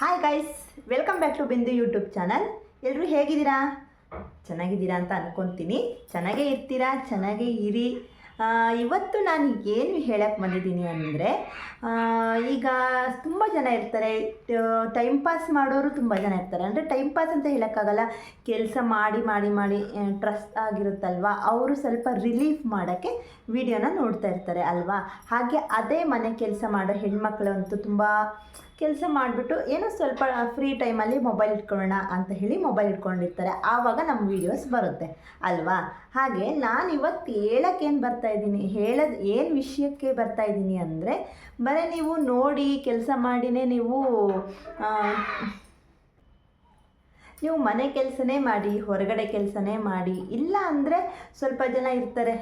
Hi guys welcome back to Bindu YouTube channel ಎಲ್ಲರೂ ಹೇಗಿದ್ದೀರಾ? ಚೆನ್ನಾಗಿದ್ದೀರಾ ಅಂತ ಅನ್ಕೊತೀನಿ. ಚೆನ್ನಾಗೇ ಇರ್ತೀರಾ? ಚೆನ್ನಾಗೇ ಇರಿ. ಇವತ್ತು ನಾನು ಏನು ಹೇಳಕ್ಕೆ ಬಂದಿದ್ದೀನಿ ಅಂದರೆ ಈಗ ತುಂಬ ಜನ ಇರ್ತಾರೆ. ಟೈಮ್ ಪಾಸ್ ಮಾಡೋರು ತುಂಬ ಜನ ಇರ್ತಾರೆ. ಅಂದರೆ ಟೈಮ್ ಪಾಸ್ ಅಂತ ಹೇಳೋಕ್ಕಾಗಲ್ಲ. ಕೆಲಸ ಮಾಡಿ ಮಾಡಿ ಮಾಡಿ ಟ್ರಸ್ಟ್ ಆಗಿರುತ್ತಲ್ವ? ಅವರು ಸ್ವಲ್ಪ ರಿಲೀಫ್ ಮಾಡೋಕ್ಕೆ ವಿಡಿಯೋನ ನೋಡ್ತಾ ಇರ್ತಾರೆ ಅಲ್ವಾ? ಹಾಗೆ ಅದೇ ಮನೆ ಕೆಲಸ ಮಾಡೋ ಹೆಣ್ಮಕ್ಳು ಅಂತೂ ತುಂಬ ಕೆಲಸ ಮಾಡಿಬಿಟ್ಟು ಏನೋ ಸ್ವಲ್ಪ ಫ್ರೀ ಟೈಮಲ್ಲಿ ಮೊಬೈಲ್ ಇಟ್ಕೊಳ್ಳೋಣ ಅಂತ ಹೇಳಿ ಮೊಬೈಲ್ ಇಟ್ಕೊಂಡಿರ್ತಾರೆ. ಆವಾಗ ನಮ್ಮ ವೀಡಿಯೋಸ್ ಬರುತ್ತೆ. ಅಲ್ವಾ? ಹಾಗೆ ನಾನು ಇವತ್ತು ಹೇಳೋಕ್ಕೇನು ಬರ್ತಾ ಇದ್ದೀನಿ? ಹೇಳೋದು ಏನು ವಿಷಯಕ್ಕೆ ಬರ್ತಾ ಇದ್ದೀನಿ ಅಂದರೆ, ಬರೀ ನೀವು ನೋಡಿ ಕೆಲಸ ಮಾಡಿನೇ ನೀವು ನೀವು ಮನೆ ಕೆಲಸನೇ ಮಾಡಿ, ಹೊರಗಡೆ ಕೆಲಸನೇ ಮಾಡಿ, ಇಲ್ಲ ಅಂದರೆ ಸ್ವಲ್ಪ ಜನ ಇರ್ತಾರೆ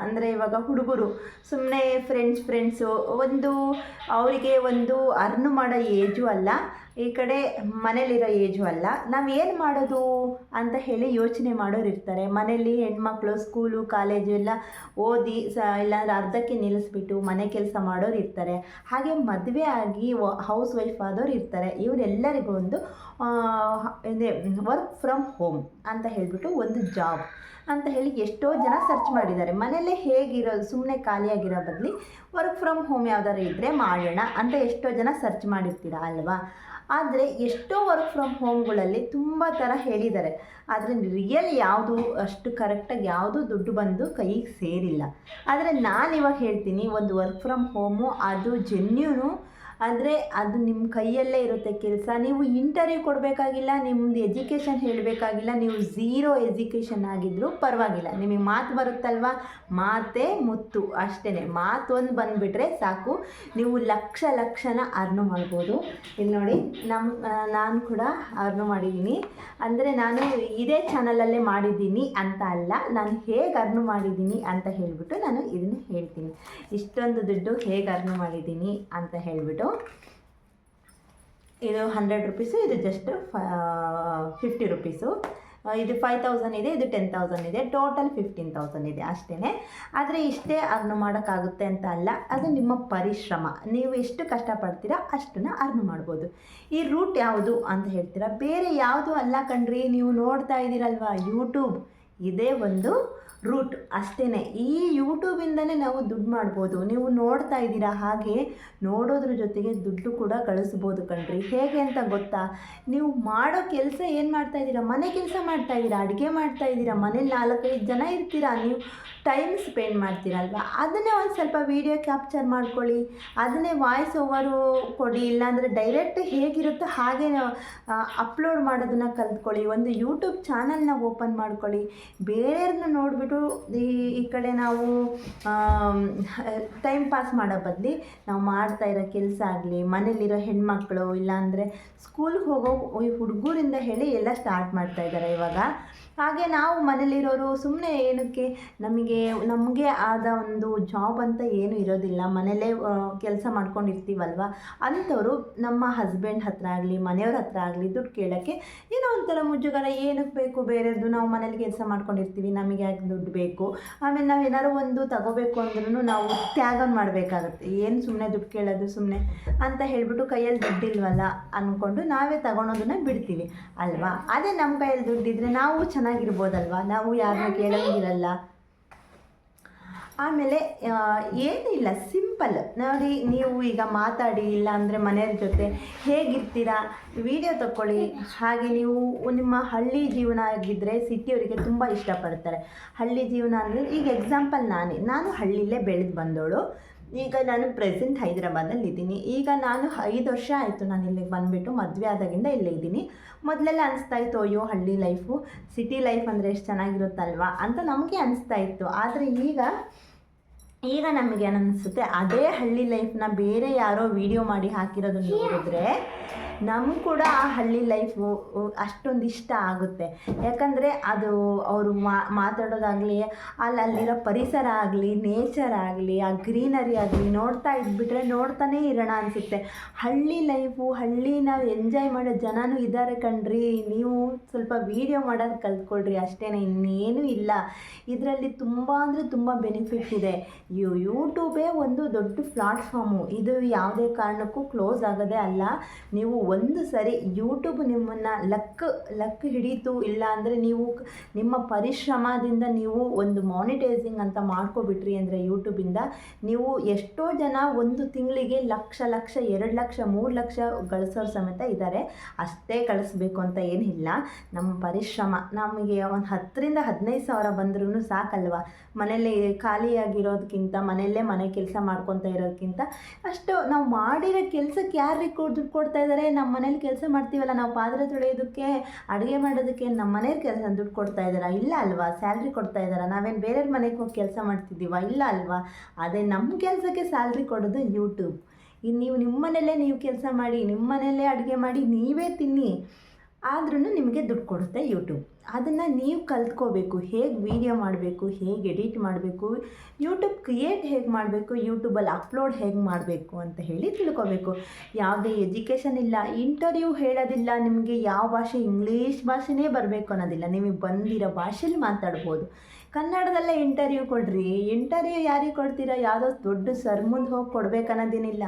ಅಂದರೆ ಇವಾಗ ಹುಡುಗರು ಸುಮ್ಮನೆ ಫ್ರೆಂಡ್ಸ್ ಫ್ರೆಂಡ್ಸು ಒಂದು ಅವರಿಗೆ ಒಂದು ಅರ್ನು ಮಾಡೋ ಏಜು ಅಲ್ಲ. ಈ ಕಡೆ ಮನೇಲಿರೋ ಏಜು ಅಲ್ಲ. ನಾವು ಏನು ಮಾಡೋದು ಅಂತ ಹೇಳಿ ಯೋಚನೆ ಮಾಡೋರು ಇರ್ತಾರೆ. ಮನೇಲಿ ಹೆಣ್ಮಕ್ಳು, ಸ್ಕೂಲು, ಕಾಲೇಜು ಎಲ್ಲ ಓದಿ ಸ ಇಲ್ಲಾಂದ್ರೆ ಅರ್ಧಕ್ಕೆ ನಿಲ್ಲಿಸ್ಬಿಟ್ಟು ಮನೆ ಕೆಲಸ ಮಾಡೋರು ಇರ್ತಾರೆ. ಹಾಗೆ ಮದುವೆ ಆಗಿ ಹೌಸ್ ವೈಫ್ ಆದವ್ರು ಇರ್ತಾರೆ. ಇವರೆಲ್ಲರಿಗೂ ಒಂದು ವರ್ಕ್ ಫ್ರಮ್ ಹೋಮ್ ಅಂತ ಹೇಳಿಬಿಟ್ಟು ಒಂದು ಜಾಬ್ ಅಂತ ಹೇಳಿ ಎಷ್ಟೋ ಜನ ಸರ್ಚ್ ಮಾಡಿದ್ದಾರೆ. ಮನೆಯಲ್ಲೇ ಹೇಗಿರೋದು ಸುಮ್ಮನೆ ಖಾಲಿಯಾಗಿರೋ ಬದಲಿ ವರ್ಕ್ ಫ್ರಮ್ ಹೋಮ್ ಯಾವ್ದಾದ್ರು ಇದ್ದರೆ ಮಾಡೋಣ ಅಂತ ಎಷ್ಟೋ ಜನ ಸರ್ಚ್ ಮಾಡಿರ್ತೀರ ಅಲ್ವಾ? ಆದರೆ ಎಷ್ಟೋ ವರ್ಕ್ ಫ್ರಮ್ ಹೋಮ್ಗಳಲ್ಲಿ ತುಂಬ ಥರ ಹೇಳಿದ್ದಾರೆ. ಆದರೆ ರಿಯಲ್ ಯಾವುದು, ಅಷ್ಟು ಕರೆಕ್ಟಾಗಿ ಯಾವುದು ದುಡ್ಡು ಬಂದು ಕೈಗೆ ಸೇರಿಲ್ಲ. ಆದರೆ ನಾನು ಇವಾಗ ಹೇಳ್ತೀನಿ, ಒಂದು ವರ್ಕ್ ಫ್ರಮ್ ಹೋಮು ಅದು ಜೆನ್ಯೂನು ಆದರೆ ಅದು ನಿಮ್ಮ ಕೈಯಲ್ಲೇ ಇರುತ್ತೆ ಕೆಲಸ. ನೀವು ಇಂಟರ್ವ್ಯೂ ಕೊಡಬೇಕಾಗಿಲ್ಲ ನಿಮ್ಮದು ಎಜುಕೇಷನ್ ಹೇಳಬೇಕಾಗಿಲ್ಲ, ನೀವು ಝೀರೋ ಎಜುಕೇಷನ್ ಆಗಿದ್ದರೂ ಪರವಾಗಿಲ್ಲ. ನಿಮಗೆ ಮಾತು ಬರುತ್ತಲ್ವ? ಮಾತೇ ಮುತ್ತು ಅಷ್ಟೇ ಮಾತು ಒಂದು ಬಂದುಬಿಟ್ರೆ ಸಾಕು. ನೀವು ಲಕ್ಷ ಲಕ್ಷನ ಅರ್ನು ಮಾಡ್ಬೋದು. ಇಲ್ಲಿ ನೋಡಿ ನಮ್ಮ ನಾನು ಕೂಡ ಅರ್ನು ಮಾಡಿದ್ದೀನಿ. ಅಂದರೆ ನಾನು ಇದೇ ಚಾನಲಲ್ಲೇ ಮಾಡಿದ್ದೀನಿ ಅಂತ ಅಲ್ಲ, ನಾನು ಹೇಗೆ ಅರ್ನು ಮಾಡಿದ್ದೀನಿ ಅಂತ ಹೇಳಿಬಿಟ್ಟು ನಾನು ಇದನ್ನು ಹೇಳ್ತೀನಿ. ಇಷ್ಟೊಂದು ದುಡ್ಡು ಹೇಗೆ ಅರ್ನು ಮಾಡಿದ್ದೀನಿ ಅಂತ ಹೇಳಿಬಿಟ್ಟು. ಇದು ಹಂಡ್ರೆಡ್ ರುಪೀಸು ಇದು ಜಸ್ಟ್ ಫಿಫ್ಟಿ ರುಪೀಸು ಇದು ಫೈವ್ ತೌಸಂಡ್ ಇದೆ, ಇದು ಟೆನ್ ತೌಸಂಡ್ ಇದೆ ಟೋಟಲ್ ಫಿಫ್ಟೀನ್ ತೌಸಂಡ್ ಇದೆ ಅಷ್ಟೇ ಆದರೆ ಇಷ್ಟೇ ಅರ್ನ್ ಮಾಡೋಕ್ಕಾಗುತ್ತೆ ಅಂತ ಅಲ್ಲ, ಅದು ನಿಮ್ಮ ಪರಿಶ್ರಮ. ನೀವು ಎಷ್ಟು ಕಷ್ಟಪಡ್ತೀರಾ ಅಷ್ಟನ್ನು ಅರ್ನ್ ಮಾಡ್ಬೋದು. ಈ ರೂಟ್ ಯಾವುದು ಅಂತ ಹೇಳ್ತೀರಾ? ಬೇರೆ ಯಾವುದು ಅಲ್ಲ ಕಣ್ರಿ, ನೀವು ನೋಡ್ತಾ ಇದ್ದೀರಲ್ವಾ ಯೂಟ್ಯೂಬ್ ಇದೇ ಒಂದು ರೂಟ್ ಅಷ್ಟೇ ಈ ಯೂಟ್ಯೂಬಿಂದನೇ ನಾವು ದುಡ್ಡು ಮಾಡ್ಬೋದು. ನೀವು ನೋಡ್ತಾ ಇದ್ದೀರಾ ಹಾಗೆ ನೋಡೋದ್ರ ಜೊತೆಗೆ ದುಡ್ಡು ಕೂಡ ಕಳಿಸ್ಬೋದು ಕಣ್ರಿ. ಹೇಗೆ ಅಂತ ಗೊತ್ತಾ? ನೀವು ಮಾಡೋ ಕೆಲಸ ಏನು ಮಾಡ್ತಾ ಇದ್ದೀರಾ? ಮನೆ ಕೆಲಸ ಮಾಡ್ತಾ ಇದ್ದೀರಾ? ಅಡುಗೆ ಮಾಡ್ತಾ ಇದ್ದೀರಾ? ಮನೇಲಿ ನಾಲ್ಕೈದು ಜನ ಇರ್ತೀರಾ? ನೀವು ಟೈಮ್ ಸ್ಪೆಂಡ್ ಮಾಡ್ತೀರಲ್ವ? ಅದನ್ನೇ ಒಂದು ಸ್ವಲ್ಪ ವೀಡಿಯೋ ಕ್ಯಾಪ್ಚರ್ ಮಾಡ್ಕೊಳ್ಳಿ. ಅದನ್ನೇ ವಾಯ್ಸ್ ಓವರು ಕೊಡಿ. ಇಲ್ಲಾಂದರೆ ಡೈರೆಕ್ಟ್ ಹೇಗಿರುತ್ತೋ ಹಾಗೆ ಅಪ್ಲೋಡ್ ಮಾಡೋದನ್ನ ಕಲ್ತ್ಕೊಳ್ಳಿ. ಒಂದು ಯೂಟ್ಯೂಬ್ ಚಾನಲ್ನ ಓಪನ್ ಮಾಡ್ಕೊಳ್ಳಿ. ಬೇರೆಯವ್ರನ್ನ ನೋಡಿಬಿಟ್ಟು ಈ ಈ ಕಡೆ ನಾವು ಟೈಮ್ ಪಾಸ್ ಮಾಡೋ ಬದಲಿ ನಾವು ಮಾಡ್ತಾ ಇರೋ ಕೆಲಸ ಆಗಲಿ, ಮನೇಲಿರೋ ಹೆಣ್ಮಕ್ಳು, ಇಲ್ಲಾಂದರೆ ಸ್ಕೂಲ್ಗೆ ಹೋಗೋ ಈ ಹುಡುಗರಿಂದ ಹೇಳಿ ಎಲ್ಲ ಸ್ಟಾರ್ಟ್ ಮಾಡ್ತಾ ಇದ್ದಾರೆ ಇವಾಗ. ಹಾಗೆ ನಾವು ಮನೇಲಿರೋರು ಸುಮ್ಮನೆ ಏನಕ್ಕೆ ನಮಗೆ ನಮಗೆ ಆದ ಒಂದು ಜಾಬ್ ಅಂತ ಏನು ಇರೋದಿಲ್ಲ. ಮನೇಲೇ ಕೆಲಸ ಮಾಡ್ಕೊಂಡಿರ್ತೀವಲ್ವ? ಅಂಥವರು ನಮ್ಮ ಹಸ್ಬೆಂಡ್ ಹತ್ರ ಆಗಲಿ, ಮನೆಯವ್ರ ಹತ್ರ ಆಗಲಿ ದುಡ್ಡು ಕೇಳೋಕ್ಕೆ ಏನೋ ಒಂಥರ ಮುಜುಗರ, ಏನಕ್ಕೆ ಬೇಕು ಬೇರೆಯವ್ರದ್ದು ನಾವು ಮನೇಲಿ ಕೆಲಸ ಮಾಡ್ಕೊಂಡಿರ್ತೀವಿ, ನಮಗೆ ಯಾಕೆ ದುಡ್ಡು ಬೇಕು? ಆಮೇಲೆ ನಾವು ಏನಾದ್ರು ಒಂದು ತಗೋಬೇಕು ಅಂದ್ರೂ ನಾವು ತ್ಯಾಗ ಮಾಡಬೇಕಾಗತ್ತೆ. ಏನು ಸುಮ್ಮನೆ ದುಡ್ಡು ಕೇಳೋದು ಸುಮ್ಮನೆ ಅಂತ ಹೇಳ್ಬಿಟ್ಟು ಕೈಯಲ್ಲಿ ದುಡ್ಡಿಲ್ವಲ್ಲ ಅಂದ್ಕೊಂಡು ನಾವೇ ತಗೊಳೋದನ್ನ ಬಿಡ್ತೀವಿ, ಅಲ್ವಾ? ಅದೇ ನಮ್ಮ ಕೈಯಲ್ಲಿ ದುಡ್ಡಿದ್ರೆ ನಾವು ಚೆನ್ನಾಗಿರ್ಬೋದಲ್ವಾ? ನಾವು ಯಾರನ್ನ ಕೇಳೋಂಗಿರಲ್ಲ. ಆಮೇಲೆ ಏನಿಲ್ಲ, ಸಿಂಪಲ್. ನೋಡಿ, ನೀವು ಈಗ ಮಾತಾಡಿ ಇಲ್ಲ ಅಂದರೆ ಮನೆಯವ್ರ ಜೊತೆ ಹೇಗಿರ್ತೀರಾ? ವಿಡಿಯೋ ತಗೊಳ್ಳಿ ಹಾಗೆ ನೀವು ನಿಮ್ಮ ಹಳ್ಳಿ ಜೀವನ ಆಗಿದ್ದರೆ ಸಿಟಿಯವರಿಗೆ ತುಂಬ ಇಷ್ಟಪಡ್ತಾರೆ. ಹಳ್ಳಿ ಜೀವನ ಅಂದರೆ, ಈಗ ಎಕ್ಸಾಂಪಲ್ ನಾನೇ. ನಾನು ಹಳ್ಳಿಲೇ ಬೆಳೆದು ಬಂದವಳು ಈಗ ನಾನು ಪ್ರೆಸೆಂಟ್ ಹೈದರಾಬಾದಲ್ಲಿ ಇದ್ದೀನಿ. ಈಗ ನಾನು ಐದು ವರ್ಷ ಆಯಿತು ನಾನು ಇಲ್ಲಿಗೆ ಬಂದುಬಿಟ್ಟು ಮದುವೆ ಆದಾಗಿಂದ ಇಲ್ಲೇ ಇದ್ದೀನಿ. ಮೊದಲೆಲ್ಲ ಅನಿಸ್ತಾ ಇತ್ತು, ಅಯ್ಯೋ, ಹಳ್ಳಿ ಲೈಫು ಸಿಟಿ ಲೈಫ್ ಅಂದರೆ ಎಷ್ಟು ಚೆನ್ನಾಗಿರುತ್ತಲ್ವಾ? ಅಂತ ನಮಗೆ ಅನಿಸ್ತಾ ಇತ್ತು. ಆದರೆ ಈಗ ಈಗ ನಮಗೆ ಅನಿಸುತ್ತೆ, ಅದೇ ಹಳ್ಳಿ ಲೈಫ್ನ ಬೇರೆ ಯಾರೋ ವಿಡಿಯೋ ಮಾಡಿ ಹಾಕಿರೋದು ನೋಡಿದ್ರೆ ನಮಗೂ ಕೂಡ ಆ ಹಳ್ಳಿ ಲೈಫು ಅಷ್ಟೊಂದು ಇಷ್ಟ ಆಗುತ್ತೆ. ಯಾಕಂದರೆ ಅದು ಅವರು ಮಾತಾಡೋದಾಗಲಿ, ಅಲ್ಲಿ ಅಲ್ಲಿರೋ ಪರಿಸರ ಆಗಲಿ ನೇಚರ್ ಆಗಲಿ, ಆ ಗ್ರೀನರಿ ಆಗಲಿ ನೋಡ್ತಾ ಇದ್ಬಿಟ್ರೆ ನೋಡ್ತಾನೇ ಇರೋಣ ಅನಿಸುತ್ತೆ. ಹಳ್ಳಿ ಲೈಫು ಹಳ್ಳಿ ನಾವು ಎಂಜಾಯ್ ಮಾಡೋ ಜನನೂ ಇದ್ದಾರೆ ಕಣ್ರಿ. ನೀವು ಸ್ವಲ್ಪ ವೀಡಿಯೋ ಮಾಡೋದು ಕಲ್ತ್ಕೊಳ್ರಿ ಅಷ್ಟೇ ಇನ್ನೇನು ಇಲ್ಲ. ಇದರಲ್ಲಿ ತುಂಬ ಅಂದರೆ ತುಂಬ ಬೆನಿಫಿಟ್ ಇದೆ. ಯು ಯೂಟ್ಯೂಬೇ ಒಂದು ದೊಡ್ಡ ಪ್ಲಾಟ್ಫಾರ್ಮು ಇದು ಯಾವುದೇ ಕಾರಣಕ್ಕೂ ಕ್ಲೋಸ್ ಆಗೋದೇ ಅಲ್ಲ. ನೀವು ಒಂದು ಸರಿ ಯೂಟ್ಯೂಬ್ ನಿಮ್ಮನ್ನು ಲಕ್ ಲಕ್ ಹಿಡೀತು ಇಲ್ಲ ಅಂದರೆ ನೀವು ನಿಮ್ಮ ಪರಿಶ್ರಮದಿಂದ ನೀವು ಒಂದು ಮಾನಿಟೈಸಿಂಗ್ ಅಂತ ಮಾಡ್ಕೊಬಿಟ್ರಿ ಅಂದರೆ ಯೂಟ್ಯೂಬಿಂದ ನೀವು ಎಷ್ಟೋ ಜನ ಒಂದು ತಿಂಗಳಿಗೆ ಲಕ್ಷ ಲಕ್ಷ, ಎರಡು ಲಕ್ಷ, ಮೂರು ಲಕ್ಷ ಗಳಿಸೋರು ಸಮೇತ ಇದ್ದಾರೆ ಅಷ್ಟೇ ಕಳಿಸ್ಬೇಕು ಅಂತ ಏನಿಲ್ಲ. ನಮ್ಮ ಪರಿಶ್ರಮ, ನಮಗೆ ಒಂದು ಹತ್ತರಿಂದ ಹದಿನೈದು ಸಾವಿರ ಬಂದ್ರೂ ಸಾಕಲ್ವಾ? ಮನೆಯಲ್ಲೇ ಖಾಲಿಯಾಗಿರೋದಕ್ಕಿಂತ ಮನೆಯಲ್ಲೇ ಮನೆ ಕೆಲಸ ಮಾಡ್ಕೊತಾ ಇರೋದಕ್ಕಿಂತ ಅಷ್ಟು ನಾವು ಮಾಡಿರೋ ಕೆಲಸಕ್ಕೆ ಯಾರು ದುಡ್ಡು ಕೊಡ್ತಾ ಇದ್ದಾರೆ ನಮ್ಮ ಮನೇಲಿ ಕೆಲಸ ಮಾಡ್ತೀವಲ್ಲ, ನಾವು ಪಾತ್ರೆ ತೊಳೆಯೋದಕ್ಕೆ, ಅಡುಗೆ ಮಾಡೋದಕ್ಕೆ ನಮ್ಮ ಮನೇಲಿ ಕೆಲಸ ದುಡ್ಡು ಕೊಡ್ತಾ ಇದ್ದಾರಾ? ಇಲ್ಲ ಅಲ್ವಾ? ಸ್ಯಾಲ್ರಿ ಕೊಡ್ತಾ ಇದ್ದಾರಾ? ನಾವೇನು ಬೇರೆಯವ್ರ ಮನೆಗೆ ಹೋಗಿ ಕೆಲಸ ಮಾಡ್ತಿದ್ದೀವ? ಇಲ್ಲ ಅಲ್ವಾ? ಅದೇ ನಮ್ಮ ಕೆಲಸಕ್ಕೆ ಸ್ಯಾಲ್ರಿ ಕೊಡೋದು ಯೂಟ್ಯೂಬ್ ಇನ್ನು ನೀವು ನಿಮ್ಮ ಮನೆಯಲ್ಲೇ ನೀವು ಕೆಲಸ ಮಾಡಿ ನಿಮ್ಮ ಮನೆಯಲ್ಲೇ ಅಡುಗೆ ಮಾಡಿ, ನೀವೇ ತಿನ್ನಿ. ಆದ್ರೂ ನಿಮಗೆ ದುಡ್ಡು ಕೊಡುತ್ತೆ ಯೂಟ್ಯೂಬ್ ಅದನ್ನು ನೀವು ಕಲ್ತ್ಕೋಬೇಕು, ಹೇಗೆ ವೀಡಿಯೋ ಮಾಡಬೇಕು, ಹೇಗೆ ಎಡಿಟ್ ಮಾಡಬೇಕು ಯೂಟ್ಯೂಬ್ ಕ್ರಿಯೇಟ್ ಹೇಗೆ ಮಾಡಬೇಕು ಯೂಟ್ಯೂಬಲ್ಲಿ ಅಪ್ಲೋಡ್ ಹೇಗೆ ಮಾಡಬೇಕು ಅಂತ ಹೇಳಿ ತಿಳ್ಕೋಬೇಕು. ಯಾವುದೇ ಎಜುಕೇಷನ್ ಇಲ್ಲ ಇಂಟರ್ವ್ಯೂ ಹೇಳೋದಿಲ್ಲ, ನಿಮಗೆ ಯಾವ ಭಾಷೆ ಇಂಗ್ಲೀಷ್ ಭಾಷೆನೇ ಬರಬೇಕು ಅನ್ನೋದಿಲ್ಲ. ನಿಮಗೆ ಬಂದಿರೋ ಭಾಷೆಯಲ್ಲಿ ಮಾತಾಡ್ಬೋದು. ಕನ್ನಡದಲ್ಲೇ ಇಂಟರ್ವ್ಯೂ ಕೊಡ್ರಿ. ಇಂಟರ್ವ್ಯೂ ಯಾರಿಗೆ ಕೊಡ್ತೀರಾ? ಯಾವುದೋ ದೊಡ್ಡ ಸರ್ ಮುಂದೆ ಹೋಗಿ ಕೊಡ್ಬೇಕನ್ನೋದೇನಿಲ್ಲ.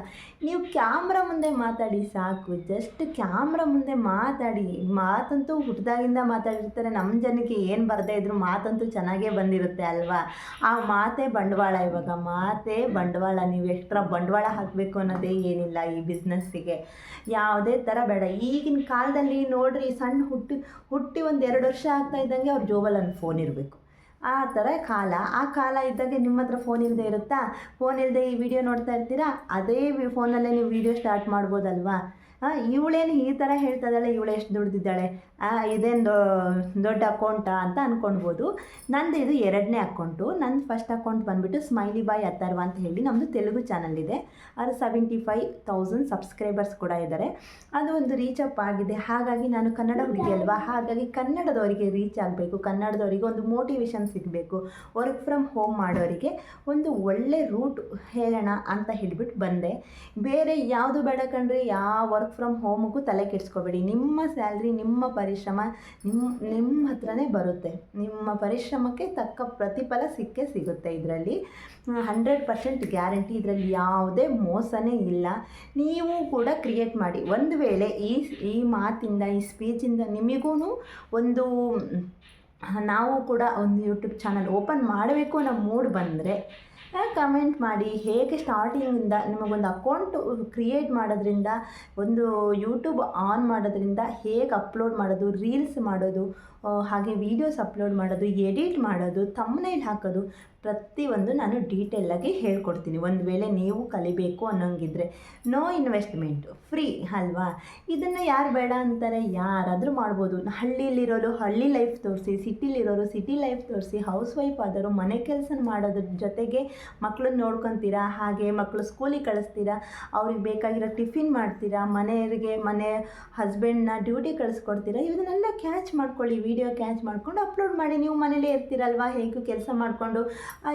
ನೀವು ಕ್ಯಾಮ್ರಾ ಮುಂದೆ ಮಾತಾಡಿ ಸಾಕು. ಜಸ್ಟ್ ಕ್ಯಾಮ್ರಾ ಮುಂದೆ ಮಾತಾಡಿ. ಮಾತಂತೂ ಹುಟ್ಟಿದಾಗಿಂದ ಮಾತಾಡಿರ್ತಾರೆ. ನಮ್ಮ ಜನಕ್ಕೆ ಏನು ಬರದೇ ಇದ್ರು ಮಾತಂತೂ ಚೆನ್ನಾಗೇ ಬಂದಿರುತ್ತೆ ಅಲ್ವಾ? ಆ ಮಾತೇ ಬಂಡವಾಳ ಇವಾಗ. ಮಾತೇ ಬಂಡವಾಳ. ನೀವು ಎಕ್ಸ್ಟ್ರಾ ಬಂಡವಾಳ ಹಾಕಬೇಕು ಅನ್ನೋದೇ ಏನಿಲ್ಲ ಈ ಬಿಸ್ನೆಸ್ಸಿಗೆ ಯಾವುದೇ ಥರ ಬೇಡ. ಈಗಿನ ಕಾಲದಲ್ಲಿ ನೋಡ್ರಿ ಸಣ್ಣ ಹುಟ್ಟಿ ಹುಟ್ಟಿ ಒಂದು ಎರಡು ವರ್ಷ ಆಗ್ತಾ ಇದ್ದಂಗೆ ಅವ್ರ ಜೋಬಲ್ಲಿ ಒಂದು ಫೋನ್ ಇರಬೇಕು. ಆ ಥರ ಕಾಲ, ಆ ಕಾಲ ಇದ್ದಾಗ ನಿಮ್ಮ ಹತ್ರ ಫೋನ್ ಇಲ್ಲದೆ ಇರುತ್ತಾ? ಫೋನ್ ಇಲ್ಲದೆ ಈ ವಿಡಿಯೋ ನೋಡ್ತಾ ಇರ್ತೀರಾ? ಅದೇ ಫೋನಲ್ಲೇ ನೀವು ವಿಡಿಯೋ ಸ್ಟಾರ್ಟ್ ಮಾಡ್ಬೋದಲ್ವಾ? ಇವಳೇನು ಈ ಥರ ಹೇಳ್ತಾ ಇದ್ದಾಳೆ, ಇವಳು ಎಷ್ಟು ದುಡ್ದಿದ್ದಾಳೆ? ಇದೇನು ದೊಡ್ಡ ಅಕೌಂಟಾ ಅಂತ ಅಂದ್ಕೊಳ್ಬೋದು ನಂದು ಇದು ಎರಡನೇ ಅಕೌಂಟು ನಂದು ಫಸ್ಟ್ ಅಕೌಂಟ್ ಬಂದುಬಿಟ್ಟು ಸ್ಮೈಲಿ ಬಾಯ್ ಅಥರ್ವ ಅಂತ ಹೇಳಿ ನಮ್ಮದು ತೆಲುಗು ಚಾನಲ್ ಇದೆ. ಅದು ಸೆವೆಂಟಿ ಫೈವ್ ತೌಸಂಡ್ ಸಬ್ಸ್ಕ್ರೈಬರ್ಸ್ ಕೂಡ ಇದ್ದಾರೆ ಅದು ಒಂದು ರೀಚ್ ಅಪ್ ಆಗಿದೆ. ಹಾಗಾಗಿ ನಾನು ಕನ್ನಡ ಹುಡುಗಿ ಅಲ್ವಾ? ಹಾಗಾಗಿ ಕನ್ನಡದವರಿಗೆ ರೀಚ್ ಆಗಬೇಕು. ಕನ್ನಡದವರಿಗೆ ಒಂದು ಮೋಟಿವೇಶನ್ ಸಿಗಬೇಕು. ವರ್ಕ್ ಫ್ರಮ್ ಹೋಮ್ ಮಾಡೋರಿಗೆ ಒಂದು ಒಳ್ಳೆ ರೂಟ್ ಹೇಳೋಣ ಅಂತ ಹೇಳಿಬಿಟ್ಟು ಬಂದೆ. ಬೇರೆ ಯಾವುದು ಬೇಡ ಕಂಡ್ರೆ ಯಾವ ವರ್ಕ್ ಫ್ರಮ್ ಹೋಮ್ಗೂ ತಲೆ ಕೆಡಿಸ್ಕೋಬೇಡಿ. ನಿಮ್ಮ ಸ್ಯಾಲ್ರಿ ನಿಮ್ಮ ಪರಿಶ್ರಮ ನಿಮ್ಮ ನಿಮ್ಮ ಹತ್ರನೇ ಬರುತ್ತೆ. ನಿಮ್ಮ ಪರಿಶ್ರಮಕ್ಕೆ ತಕ್ಕ ಪ್ರತಿಫಲ ಸಿಕ್ಕೇ ಸಿಗುತ್ತೆ ಇದರಲ್ಲಿ. ಹಂಡ್ರೆಡ್ ಪರ್ಸೆಂಟ್ ಗ್ಯಾರಂಟಿ ಇದರಲ್ಲಿ ಯಾವುದೇ ಮೋಸನೇ ಇಲ್ಲ. ನೀವು ಕೂಡ ಕ್ರಿಯೇಟ್ ಮಾಡಿ. ಒಂದು ವೇಳೆ ಈ ಈ ಮಾತಿಂದ, ಈ ಸ್ಪೀಚಿಂದ ನಿಮಗೂ ಒಂದು, ನಾವು ಕೂಡ ಒಂದು ಯೂಟ್ಯೂಬ್ ಚಾನಲ್ ಓಪನ್ ಮಾಡಬೇಕು ಅನ್ನೋ ಮೂಡ್ ಬಂದರೆ ಕಮೆಂಟ್ ಮಾಡಿ ಹೇಗೆ ಸ್ಟಾರ್ಟಿಂಗಿಂದ ನಿಮಗೊಂದು ಅಕೌಂಟು ಕ್ರಿಯೇಟ್ ಮಾಡೋದ್ರಿಂದ, ಒಂದು ಯೂಟ್ಯೂಬ್ ಆನ್ ಮಾಡೋದ್ರಿಂದ ಹೇಗೆ ಅಪ್ಲೋಡ್ ಮಾಡೋದು ರೀಲ್ಸ್ ಮಾಡೋದು ಹಾಗೆ ವೀಡಿಯೋಸ್ ಅಪ್ಲೋಡ್ ಮಾಡೋದು ಎಡಿಟ್ ಮಾಡೋದು ತಮ್ಮನೇಲಿ ಹಾಕೋದು ಪ್ರತಿಯೊಂದು ನಾನು ಡೀಟೇಲಾಗಿ ಹೇಳ್ಕೊಡ್ತೀನಿ. ಒಂದು ವೇಳೆ ನೀವು ಕಲಿಬೇಕು ಅನ್ನೋಂಗಿದ್ರೆ ನೋ ಇನ್ವೆಸ್ಟ್ಮೆಂಟ್ ಫ್ರೀ ಅಲ್ವಾ? ಇದನ್ನು ಯಾರು ಬೇಡ ಅಂತಾರೆ? ಯಾರಾದರೂ ಮಾಡ್ಬೋದು. ಹಳ್ಳಿಲಿರೋರು ಹಳ್ಳಿ ಲೈಫ್ ತೋರಿಸಿ ಸಿಟಿಲಿರೋರು ಸಿಟಿ ಲೈಫ್ ತೋರಿಸಿ ಹೌಸ್ ವೈಫ್ ಆದರೂ ಮನೆ ಕೆಲಸ ಮಾಡೋದ್ರ ಜೊತೆಗೆ ಮಕ್ಕಳನ್ನ ನೋಡ್ಕೊತೀರಾ? ಹಾಗೆ ಮಕ್ಕಳು ಸ್ಕೂಲಿಗೆ ಕಳಿಸ್ತೀರಾ? ಅವ್ರಿಗೆ ಬೇಕಾಗಿರೋ ಟಿಫಿನ್ ಮಾಡ್ತೀರಾ? ಮನೆಯವರಿಗೆ, ಮನೆ ಹಸ್ಬೆಂಡ್ನ ಡ್ಯೂಟಿ ಕಳಿಸ್ಕೊಡ್ತೀರಾ? ಇದನ್ನೆಲ್ಲ ಕ್ಯಾಚ್ ಮಾಡ್ಕೊಳ್ಳಿ. ವಿಡಿಯೋ ಕ್ಯಾಚ್ ಮಾಡ್ಕೊಂಡು ಅಪ್ಲೋಡ್ ಮಾಡಿ. ನೀವು ಮನೇಲೇ ಇರ್ತೀರಲ್ವಾ? ಹೇಗೂ ಕೆಲಸ ಮಾಡಿಕೊಂಡು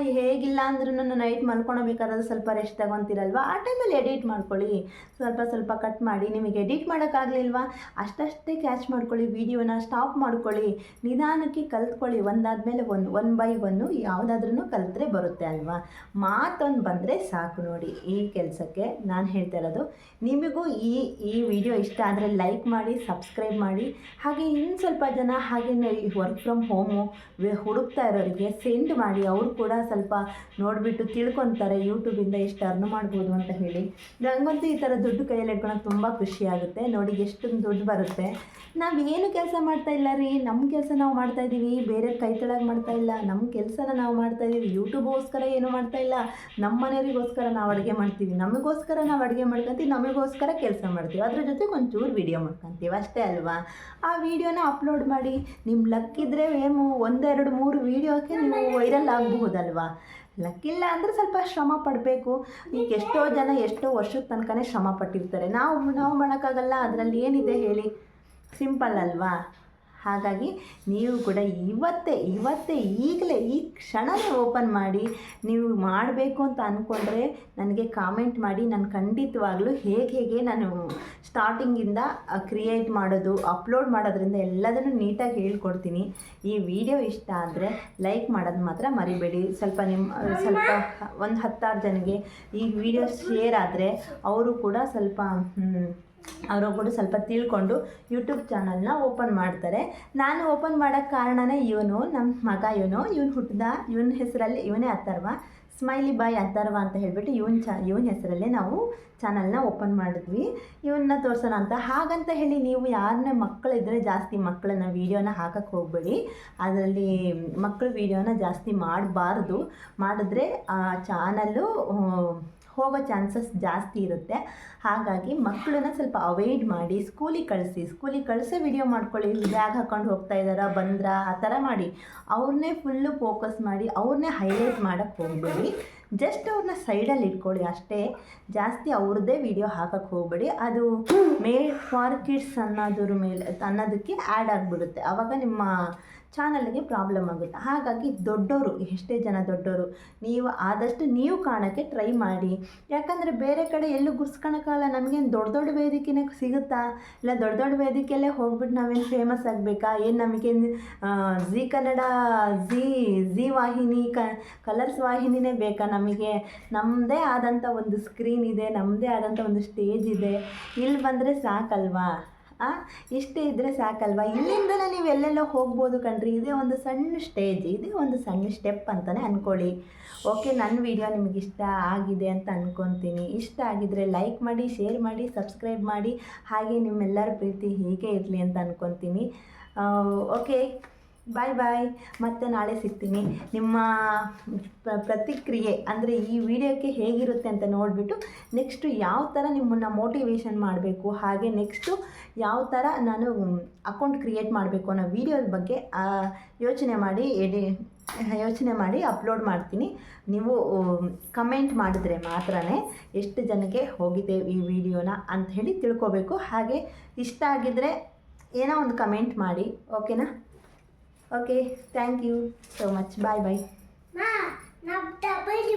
ಹೇಗಿಲ್ಲ ಅಂದ್ರೂ ನೈಟ್ ಮಲ್ಕೊಳ್ಬೇಕಾದ್ರೆ ಸ್ವಲ್ಪ ರೆಸ್ಟ್ ತಗೊತೀರಲ್ವಾ? ಆ ಟೈಮಲ್ಲಿ ಎಡಿಟ್ ಮಾಡ್ಕೊಳ್ಳಿ. ಸ್ವಲ್ಪ ಸ್ವಲ್ಪ ಕಟ್ ಮಾಡಿ. ನಿಮಗೆ ಎಡಿಟ್ ಮಾಡೋಕ್ಕಾಗಲಿಲ್ವಾ? ಅಷ್ಟಷ್ಟೇ ಕ್ಯಾಚ್ ಮಾಡ್ಕೊಳ್ಳಿ. ವಿಡಿಯೋನ ಸ್ಟಾಪ್ ಮಾಡ್ಕೊಳ್ಳಿ. ನಿಧಾನಕ್ಕೆ ಕಲ್ತ್ಕೊಳ್ಳಿ. ಒಂದಾದಮೇಲೆ ಒಂದು ಒನ್ ಬೈ ಒನ್ನು ಯಾವುದಾದ್ರೂ ಕಲಿತ್ರೆ ಬರುತ್ತೆ ಅಲ್ವಾ? ಮಾತೊಂದು ಬಂದರೆ ಸಾಕು ನೋಡಿ ಈ ಕೆಲಸಕ್ಕೆ. ನಾನು ಹೇಳ್ತಾ ಇರೋದು, ನಿಮಗೂ ಈ ಈ ವಿಡಿಯೋ ಇಷ್ಟ ಆದರೆ ಲೈಕ್ ಮಾಡಿ ಸಬ್ಸ್ಕ್ರೈಬ್ ಮಾಡಿ. ಹಾಗೆ ಇನ್ನು ಸ್ವಲ್ಪ ಜನ ಹಾಗೆ ವರ್ಕ್ ಫ್ರಮ್ ಹೋಮು ಹುಡುಕ್ತಾ ಇರೋರಿಗೆ ಸೆಂಡ್ ಮಾಡಿ. ಅವರು ಕೂಡ ಸ್ವಲ್ಪ ನೋಡಿಬಿಟ್ಟು ತಿಳ್ಕೊತಾರೆ ಯೂಟ್ಯೂಬಿಂದ ಎಷ್ಟು ಅರ್ನ್ ಮಾಡ್ಬೋದು ಅಂತ ಹೇಳಿ. ನನಗಂತೂ ಈ ಥರ ದುಡ್ಡು ಕೈಯಲ್ಲಿ ಇಟ್ಕೊಳಕ್ಕೆ ತುಂಬ ಖುಷಿ ಆಗುತ್ತೆ. ನೋಡಿ ಎಷ್ಟೊಂದು ದುಡ್ಡು ಬರುತ್ತೆ. ನಾವು ಏನು ಕೆಲಸ ಮಾಡ್ತಾ ಇಲ್ಲ ರೀ. ನಮ್ಮ ಕೆಲಸ ನಾವು ಮಾಡ್ತಾ ಇದ್ದೀವಿ ಬೇರೆ ಕೈ ಕೆಳಗೆ ಮಾಡ್ತಾ ಇಲ್ಲ. ನಮ್ಮ ಕೆಲಸನ ನಾವು ಮಾಡ್ತಾ ಇದ್ದೀವಿ ಯೂಟ್ಯೂಬ್ಗೋಸ್ಕರ ಏನು ಮಾಡ್ತಾ ಇಲ್ಲ ನಮ್ಮ ಮನೆಯವರಿಗೋಸ್ಕರ ನಾವು ಅಡುಗೆ ಮಾಡ್ತೀವಿ. ನಮಗೋಸ್ಕರ ನಾವು ಅಡುಗೆ ಮಾಡ್ಕೊತೀವಿ ನಮಗೋಸ್ಕರ ಕೆಲಸ ಮಾಡ್ತೀವಿ. ಅದ್ರ ಜೊತೆಗೆ ಒಂಚೂರು ವೀಡಿಯೋ ಮಾಡ್ಕೊತೀವಿ ಅಷ್ಟೇ ಅಲ್ವಾ? ಆ ವಿಡಿಯೋನ ಅಪ್ಲೋಡ್ ಮಾಡಿ ನಿಮ್ಮ ಲಕ್ ಇದ್ರೆ ಏನು ಒಂದೆರಡು ಮೂರು ವೀಡಿಯೋಕ್ಕೆ ನೀವು ವೈರಲ್ ಆಗಬಹುದಲ್ವಾ? ಲಕ್ಕಿಲ್ಲ ಅಂದರೆ ಸ್ವಲ್ಪ ಶ್ರಮ ಪಡಬೇಕು. ಈಗ ಎಷ್ಟೋ ಜನ ಎಷ್ಟೋ ವರ್ಷದ ತನಕನೇ ಶ್ರಮ ಪಟ್ಟಿರ್ತಾರೆ. ನಾವು ನಾವು ಮಾಡೋಕ್ಕಾಗಲ್ಲ. ಅದರಲ್ಲಿ ಏನಿದೆ ಹೇಳಿ? ಸಿಂಪಲ್ ಅಲ್ವಾ? ಹಾಗಾಗಿ ನೀವು ಕೂಡ ಇವತ್ತೇ ಇವತ್ತೇ ಈಗಲೇ ಈ ಕ್ಷಣವೇ ಓಪನ್ ಮಾಡಿ, ನೀವು ಮಾಡಬೇಕು ಅಂತ ಅಂದ್ಕೊಂಡ್ರೆ ನನಗೆ ಕಾಮೆಂಟ್ ಮಾಡಿ, ನಾನು ಖಂಡಿತವಾಗ್ಲೂ ಹೇಗೆ ಹೇಗೆ ನಾನು ಸ್ಟಾರ್ಟಿಂಗಿಂದ ಕ್ರಿಯೇಟ್ ಮಾಡೋದು ಅಪ್ಲೋಡ್ ಮಾಡೋದ್ರಿಂದ ಎಲ್ಲದನ್ನು ನೀಟಾಗಿ ಹೇಳ್ಕೊಡ್ತೀನಿ. ಈ ವಿಡಿಯೋ ಇಷ್ಟ ಆದರೆ ಲೈಕ್ ಮಾಡೋದು ಮಾತ್ರ ಮರಿಬೇಡಿ. ಸ್ವಲ್ಪ ನಿಮ್ಮ ಸ್ವಲ್ಪ ಒಂದು ಹತ್ತಾರು ಜನಗೆ ಈ ವಿಡಿಯೋ ಶೇರ್ ಆದರೆ ಅವರು ಕೂಡ ಸ್ವಲ್ಪ ಹ್ಮ್, ಅವರು ಕೂಡ ಸ್ವಲ್ಪ ತಿಳ್ಕೊಂಡು ಯೂಟ್ಯೂಬ್ ಚಾನಲ್ನ ಓಪನ್ ಮಾಡ್ತಾರೆ. ನಾನು ಓಪನ್ ಮಾಡೋಕ್ಕೆ ಕಾರಣನೇ ಇವನು ನಮ್ಮ ಮಗ ಇವನು. ಇವನು ಹುಟ್ಟಿದ ಇವನ ಹೆಸರಲ್ಲಿ ಇವನೇ ಅಥರ್ವ. ಸ್ಮೈಲಿ ಬಾಯ್ ಅಥರ್ವ ಅಂತ ಹೇಳಿಬಿಟ್ಟು ಇವನ್ ಚಾ ಇವನ ಹೆಸರಲ್ಲೇ ನಾವು ಚಾನಲ್ನ ಓಪನ್ ಮಾಡಿದ್ವಿ. ಇವನ್ನ ತೋರಿಸೋಣ ಅಂತ ಹಾಗಂತ ಹೇಳಿ ನೀವು ಯಾರನ್ನೇ ಮಕ್ಕಳಿದ್ರೆ ಜಾಸ್ತಿ ಮಕ್ಕಳನ್ನ ವೀಡಿಯೋನ ಹಾಕಕ್ಕೆ ಹೋಗಬೇಡಿ. ಅದರಲ್ಲಿ ಮಕ್ಕಳು ವೀಡಿಯೋನ ಜಾಸ್ತಿ ಮಾಡಬಾರ್ದು. ಮಾಡಿದ್ರೆ ಆ ಚಾನಲ್ಲು ಹೋಗೋ ಚಾನ್ಸಸ್ ಜಾಸ್ತಿ ಇರುತ್ತೆ. ಹಾಗಾಗಿ ಮಕ್ಕಳನ್ನ ಸ್ವಲ್ಪ ಅವಾಯ್ಡ್ ಮಾಡಿ ಸ್ಕೂಲಿಗೆ ಕಳಿಸಿ ಸ್ಕೂಲಿಗೆ ಕಳಿಸೇ ವಿಡಿಯೋ ಮಾಡ್ಕೊಳ್ಳಿ ಬ್ಯಾಗ್ ಹಾಕೊಂಡು ಹೋಗ್ತಾ ಇದ್ದಾರಾ, ಬಂದ್ರಾ, ಆ ಥರ ಮಾಡಿ. ಅವ್ರನ್ನೇ ಫುಲ್ಲು ಫೋಕಸ್ ಮಾಡಿ, ಅವ್ರನ್ನೇ ಹೈಲೈಟ್ ಮಾಡೋಕ್ಕೆ ಹೋಗಬೇಡಿ. ಜಸ್ಟ್ ಅವ್ರನ್ನ ಸೈಡಲ್ಲಿ ಇಟ್ಕೊಳ್ಳಿ, ಅಷ್ಟೇ. ಜಾಸ್ತಿ ಅವ್ರದ್ದೇ ವಿಡಿಯೋ ಹಾಕಕ್ಕೆ ಹೋಗಬೇಡಿ. ಅದು ಮೇಡ್ ಫಾರ್ ಕಿಡ್ಸ್ ಅನ್ನೋದ್ರ ಮೇಲೆ, ಅನ್ನೋದಕ್ಕೆ ಆ್ಯಡ್ ಆಗಿಬಿಡುತ್ತೆ. ಆವಾಗ ನಿಮ್ಮ ಚಾನಲ್ಗೆ ಪ್ರಾಬ್ಲಮ್ ಆಗುತ್ತೆ. ಹಾಗಾಗಿ ದೊಡ್ಡವರು ಎಷ್ಟೇ ಜನ ದೊಡ್ಡವರು ನೀವು ಆದಷ್ಟು ನೀವು ಕಾಣೋಕ್ಕೆ ಟ್ರೈ ಮಾಡಿ. ಯಾಕಂದರೆ ಬೇರೆ ಕಡೆ ಎಲ್ಲೂ ಗುರ್ಸ್ಕೊಳಕ್ಕಾಗಲ್ಲ ನಮಗೇನು ದೊಡ್ಡ ದೊಡ್ಡ ವೇದಿಕೆನೇ ಸಿಗುತ್ತಾ? ಇಲ್ಲ ದೊಡ್ಡ ದೊಡ್ಡ ವೇದಿಕೆಯಲ್ಲೇ ಹೋಗ್ಬಿಟ್ಟು ನಾವೇನು ಫೇಮಸ್ ಆಗಬೇಕಾ? ಏನು ನಮಗೇನು ಝೀ ಕನ್ನಡ ಝೀ ಝೀ ವಾಹಿನಿ, ಕ ಕಲರ್ಸ್ ವಾಹಿನಿನೇ ಬೇಕಾ? ನಮಗೆ ನಮ್ಮದೇ ಆದಂಥ ಒಂದು ಸ್ಕ್ರೀನ್ ಇದೆ ನಮ್ಮದೇ ಆದಂಥ ಒಂದು ಸ್ಟೇಜ್ ಇದೆ. ಇಲ್ಲಿ ಬಂದರೆ ಸಾಕಲ್ವಾ? ಆ? ಇಷ್ಟೇ ಇದ್ದರೆ ಸಾಕಲ್ವಾ? ಇಲ್ಲಿಂದಲೇ ನೀವು ಎಲ್ಲೆಲ್ಲೋ ಹೋಗ್ಬೋದು ಕಣ್ರಿ. ಇದೇ ಒಂದು ಸಣ್ಣ ಸ್ಟೇಜ್ ಇದೇ ಒಂದು ಸಣ್ಣ ಸ್ಟೆಪ್ ಅಂತಲೇ ಅಂದ್ಕೊಳ್ಳಿ ಓಕೆ ನನ್ನ ವಿಡಿಯೋ ನಿಮಗೆ ಇಷ್ಟ ಆಗಿದೆ ಅಂತ ಅಂದ್ಕೊತೀನಿ ಇಷ್ಟ ಆಗಿದರೆ ಲೈಕ್ ಮಾಡಿ ಶೇರ್ ಮಾಡಿ ಸಬ್ಸ್ಕ್ರೈಬ್ ಮಾಡಿ. ಹಾಗೆ ನಿಮ್ಮೆಲ್ಲರ ಪ್ರೀತಿ ಹೀಗೆ ಇರಲಿ ಅಂತ ಅಂದ್ಕೊತೀನಿ ಓಕೆ ಬಾಯ್ ಬಾಯ್ ಮತ್ತೆ ನಾಳೆ ಸಿಗ್ತೀನಿ. ನಿಮ್ಮ ಪ್ರತಿಕ್ರಿಯೆ ಅಂದರೆ ಈ ವಿಡಿಯೋಕ್ಕೆ ಹೇಗಿರುತ್ತೆ ಅಂತ ನೋಡಿಬಿಟ್ಟು ನೆಕ್ಸ್ಟು ಯಾವ ಥರ ನಿಮ್ಮನ್ನು ಮೋಟಿವೇಶನ್ ಮಾಡಬೇಕು, ಹಾಗೆ ನೆಕ್ಸ್ಟು ಯಾವ ಥರ ನಾನು ಅಕೌಂಟ್ ಕ್ರಿಯೇಟ್ ಮಾಡಬೇಕು ಅನ್ನೋ ವಿಡಿಯೋದ ಬಗ್ಗೆ ಯೋಚನೆ ಮಾಡಿ ಎಡಿ, ಯೋಚನೆ ಮಾಡಿ ಅಪ್ಲೋಡ್ ಮಾಡ್ತೀನಿ. ನೀವು ಕಮೆಂಟ್ ಮಾಡಿದ್ರೆ ಮಾತ್ರ ಎಷ್ಟು ಜನಕ್ಕೆ ಹೋಗಿದೆ ಈ ವಿಡಿಯೋನ ಅಂತ ಹೇಳಿ ತಿಳ್ಕೋಬೇಕು. ಹಾಗೆ ಇಷ್ಟ ಆಗಿದ್ದರೆ ಏನೋ ಒಂದು ಕಮೆಂಟ್ ಮಾಡಿ ಓಕೆನಾ okay thank you so much bye bye ಮಾ ನಾವು ಡಬಲ್